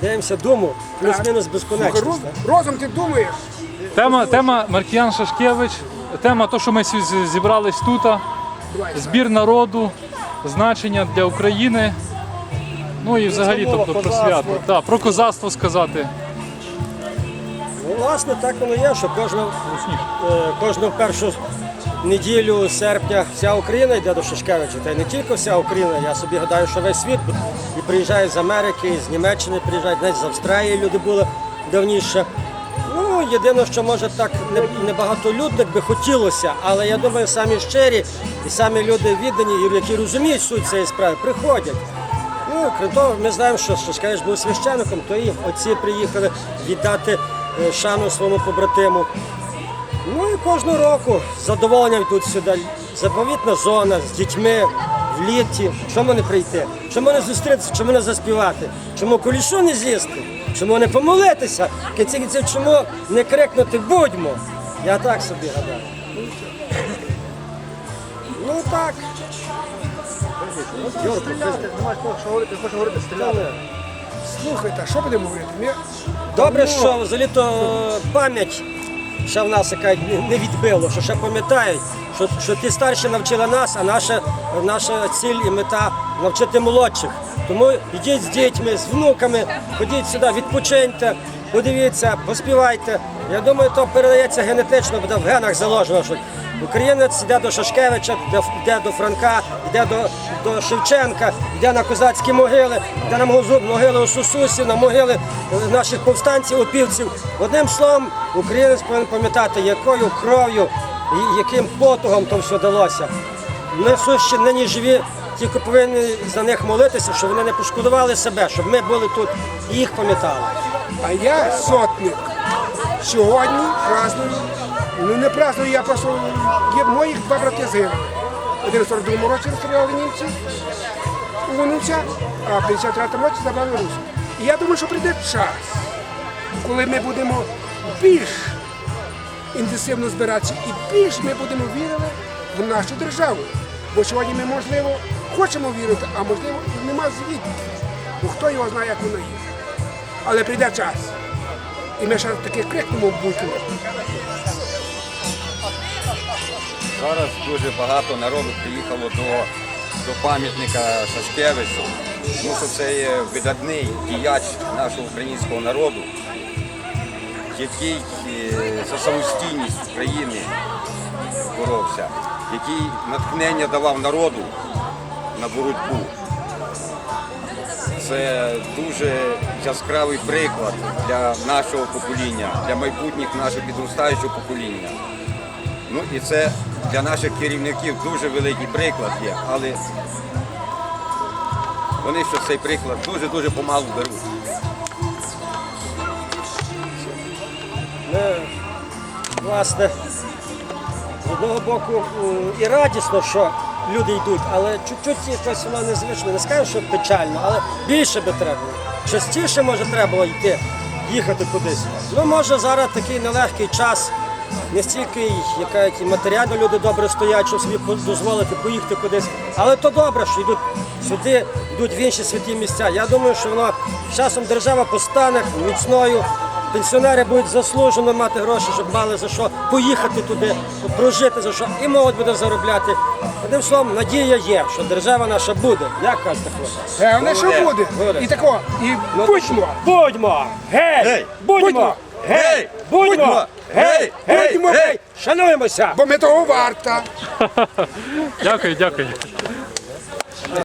дивимося думу, плюс-мінус безконечність. Роз- Розум ти думаєш, Тема, тема Маркіян Шашкевич, тема то, що ми зібрались тут, збір народу, значення для України. Ну і взагалі тобто, про свято. Так, про козацтво сказати. Ну, власне, так воно є, що кожного, е, кожну першу неділю серпня вся Україна йде до Шишкевича. Та й не тільки вся Україна, я собі гадаю, що весь світ і приїжджають з Америки, і з Німеччини приїжджають, навіть з Австралії люди були давніше. Ну, єдине, що може так не- небагатолюдних би хотілося, але я думаю, самі щирі і самі люди віддані, які розуміють суть цієї справи, приходять. Ну, крім того, ми знаємо, що Шашкевич був священником, то і отці приїхали віддати е, шану своєму побратиму. Ну і кожного року з задоволенням йдуть сюди. Заповітна зона з дітьми в літі. Чому не прийти? Чому не зустрітися? Чому не заспівати? Чому кулішу не з'їсти? Чому не помолитися? Кінці кінців, чому не крикнути будьмо? Я так собі гадаю. Ну так. Ти- слухайте, а що будемо говорити? Ми Добре, що взагалі то пам'ять ще в нас яка не відбило, що ще пам'ятають, що, що ті старші навчили нас, а наша, наша ціль і мета навчити молодших. Тому йдіть з дітьми, з внуками, ходіть сюди, відпочиньте, подивіться, поспівайте. Я думаю, то передається генетично, буде в генах заложено, що українець йде до Шашкевича, йде, до Франка, йде до, до Шевченка, йде на козацькі могили, йде на могили у Сусусів, на могили наших повстанців, опівців. Одним словом, українець повинен пам'ятати, якою кров'ю і яким потугом то все далося. Ми сущі нині живі, тільки повинні за них молитися, щоб вони не пошкодували себе, щоб ми були тут і їх пам'ятали. А я сотник. Сьогодні праздную. Ну не праздную, я просто є моїх два брати загинули. Один в 42-му році розстріляли німці у Лунівця, а в 53 році забрали Русь. І я думаю, що прийде час, коли ми будемо більш інтенсивно збиратися і більш ми будемо вірити в нашу державу. Бо сьогодні ми, можливо, хочемо вірити, а можливо, і нема звідки. Бо хто його знає, як воно є. Але прийде час. І ми ще таки крикнемо в Бутіну. Зараз дуже багато народу приїхало до, до пам'ятника Шашкевичу, тому що це є видатний діяч нашого українського народу, який е, за самостійність України боровся, який натхнення давав народу на боротьбу. Це дуже яскравий приклад для нашого покоління, для майбутніх нашого підростаючого покоління. Ну і це для наших керівників дуже великий приклад є, але вони що цей приклад дуже-дуже помалу беруть. Ми, власне, з одного боку і радісно, що люди йдуть, але чуть-чуть якось воно незвично. Не скажу, що печально, але більше би треба. Частіше може треба йти, їхати кудись. Ну, може, зараз такий нелегкий час. Не стільки яка і матеріально люди добре стоять, щоб собі дозволити поїхати кудись. Але то добре, що йдуть сюди, йдуть в інші святі місця. Я думаю, що воно часом держава постане міцною. Пенсіонери будуть заслужено мати гроші, щоб мали за що поїхати туди, прожити за що, і молодь буде заробляти. Одним словом, надія є, що держава наша буде. Як кажете, хлопці? Певне, що Буде. І тако, і будьмо. Будьмо! Гей! Гей! Будьмо! Будьмо! Гей! Будьмо! Будьмо! Гей! Гей! Будьмо! Гей! Шануємося! Бо ми того варта. Дякую, дякую.